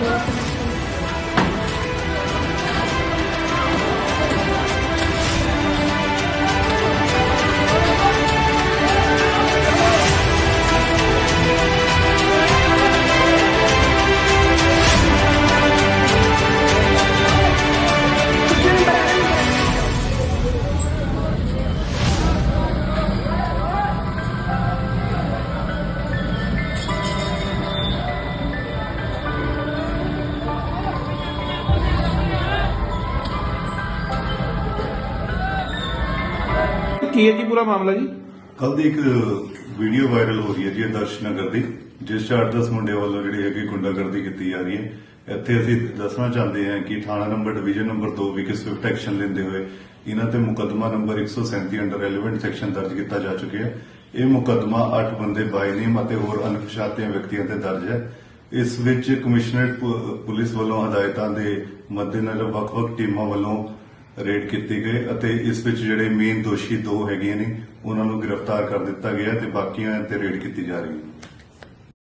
Thank. ਕੀ ਹੈ ਜੀ ਪੂਰਾ ਮਾਮਲਾ ਜੀ? ਕੱਲ ਦੀ ਇੱਕ ਵੀਡੀਓ ਵਾਇਰਲ ਹੋ ਰਹੀ ਹੈ ਜੀ ਆਦਰਸ਼ ਨਗਰ ਦੀ, ਜਿਸ 'ਚ 8-10 ਮੁੰਡਿਆਂ ਵੱਲੋਂ ਜਿਹੜੀ ਹੈਗੀ ਗੁੰਡਾਗਰਦੀ ਕੀਤੀ ਜਾ ਰਹੀ ਹੈ। ਇੱਥੇ ਅਸੀਂ ਦੱਸਣਾ ਚਾਹੁੰਦੇ ਹਾਂ ਕਿ ਥਾਣਾ ਨੰਬਰ ਡਿਵੀਜ਼ਨ ਨੰਬਰ 2 ਵਿਖੇ ਸਵਿਫਟ ਐਕਸ਼ਨ ਲੈਂਦੇ ਹੋਏ ਇਹਨਾਂ ਤੇ ਮੁਕੱਦਮਾ ਨੰਬਰ 137 ਅੰਡਰ ਰੈਲੇਵੈਂਟ ਸੈਕਸ਼ਨ ਦਰਜ ਕੀਤਾ ਜਾ ਚੁੱਕਿਆ ਹੈ। ਇਹ ਮੁਕੱਦਮਾ 8 ਬੰਦੇ ਬਾਈ ਨੇਮ ਅਤੇ ਹੋਰ ਅਣਪਛਾਤੇ ਵਿਅਕਤੀਆਂ ਤੇ ਦਰਜ ਹੈ। ਇਸ ਵਿੱਚ ਕਮਿਸ਼ਨਰੇਟ ਪੁਲਿਸ ਵੱਲੋਂ ਹਦਾਇਤਾਂ ਦੇ ਮੱਦੇਨਜ਼ਰ ਵੱਖ-ਵੱਖ ਟੀਮਾਂ ਵੱਲੋਂ ਰੇਡ ਕੀਤੇ ਗਏ ਅਤੇ ਇਸ ਵਿੱਚ ਜਿਹੜੇ ਮੇਨ ਦੋਸ਼ੀ ਦੋ ਹੈਗੇ ਨੇ, ਉਹਨਾਂ ਨੂੰ ਗ੍ਰਿਫਤਾਰ ਕਰ ਦਿੱਤਾ ਗਿਆ ਤੇ ਬਾਕੀਆਂ ਤੇ ਰੇਡ ਕੀਤੀ ਜਾ ਰਹੀ ਹੈ।